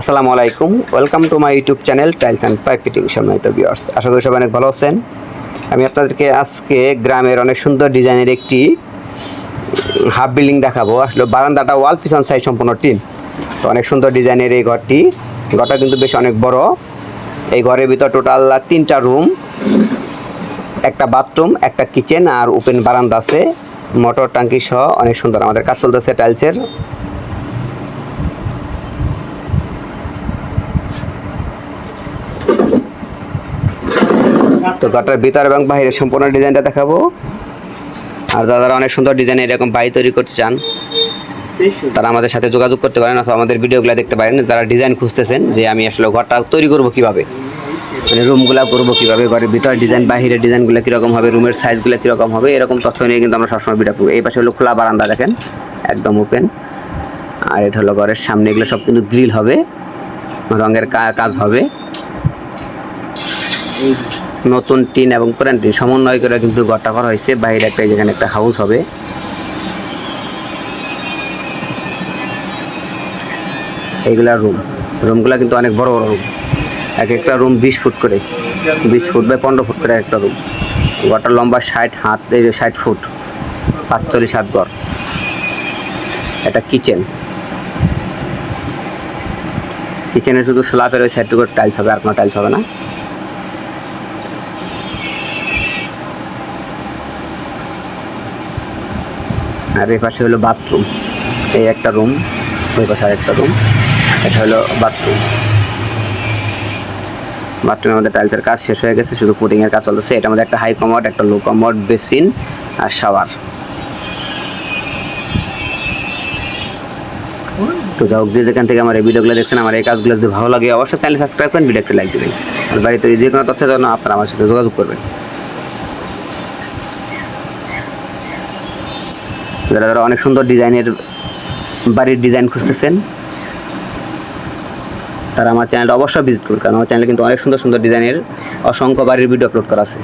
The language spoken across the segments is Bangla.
আসসালামু আলাইকুম। Welcome to my YouTube channel tiles and pipe fitting সম্মানিত ভিউয়ার্স আশা করি সবাই অনেক ভালো আছেন। আমি আপনাদেরকে আজকে গ্রামের অনেক সুন্দর ডিজাইনের একটি হাফ বিল্ডিং দেখাবো। আসলে বারান্দাটা ওয়াল পিছন সাইড সম্পূর্ণ টিন। তো অনেক সুন্দর ডিজাইনের এই ঘরটি। ঘরটা কিন্তু বেশ অনেক বড়। এই ঘরের ভিতর টোটাল তিনটা রুম একটা বাথরুম একটা কিচেন আর ওপেন বারান্দা আছে। মোটর, ট্যাঙ্কি সহ অনেক সুন্দর। আমাদের কাজ চলতেছে টাইলসের তো ঘরটার ভিতর এবং বাইরে সম্পূর্ণ ডিজাইনটা দেখাবো। আর যারা অনেক সুন্দর ডিজাইন এরকম বাড়ি তৈরি করতে চান, তারা আমাদের সাথে যোগাযোগ করতে পারেন অথবা আমাদের ভিডিওগুলো দেখতে পারেন। যারা ডিজাইন খুঁজতেছেন যে আমি আসলে ঘরটা তৈরি করব কীভাবে মানে রুমগুলো করব কীভাবে, ঘরের ভিতর ডিজাইন, বাহিরের ডিজাইনগুলো কীরকম হবে, রুমের সাইজগুলো কীরকম হবে, এরকম তথ্য নিয়ে কিন্তু আমরা সবসময় ভিডিও করব। এই পাশে হলো খোলা বারান্দা দেখেন, একদম ওপেন আর এটা হলো ঘরের সামনে, এগুলো সব কিন্তু গ্রিল হবে, রঙের কাজ হবে। নতুন টিন এবং পুরান টিন সমন্বয় করে কিন্তু ঘরটা করা হয়েছে। বাইরে একটা যেখানে একটা হাউস হবে। এইগুলা রুম রুমগুলো কিন্তু অনেক বড় বড় রুম এক একটা রুম বিশ ফুট করে। বিশ ফুট বাই পনেরো ফুট করে একটা রুম ঘরটা লম্বা ষাট হাত, এই যে ষাট ফুট। পাঁচচল্লিশ হাত ঘর। একটা কিচেন কিচেনে শুধু স্ল্যাবের ওই সাইডটুকু টাইলস হবে, আর কোনো টাইলস হবে না। আর এই পাশে হলো বাথরুম। এই একটা রুম ওই পাশে আরেকটা রুম এটা হলো বাথরুম বাথরুমের মধ্যে টাইলসের কাজ শেষ হয়ে গেছে, শুধু পুটিংয়ের কাজ চলতেছে। এটার মধ্যে একটা হাই কমোড একটা লো কমোড বেসিন আর শাওয়ার তো যাই হোক, যে যেখান থেকে আমার এই ভিডিওগুলো দেখছেন, আমার এই কাজগুলো যদি ভালো লাগে, অবশ্যই চ্যানেল সাবস্ক্রাইব করেন ভিডিও একটা লাইক দেবেন। আর বাড়িতে যে কোনো তথ্যের জন্য আপনারা আমার সাথে যোগাযোগ করবেন। যারা যারা অনেক সুন্দর ডিজাইনের বাড়ির ডিজাইন খুঁজতেছেন, তারা আমার চ্যানেলটা অবশ্যই ভিজিট করুন, কারণ আমার চ্যানেলে কিন্তু অনেক সুন্দর সুন্দর ডিজাইনের অসংখ্য বাড়ির ভিডিও আপলোড করা আছে।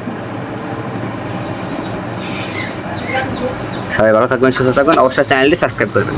সবাই ভালো থাকবেন, সুস্থ থাকবেন, অবশ্যই চ্যানেলটি সাবস্ক্রাইব করবেন।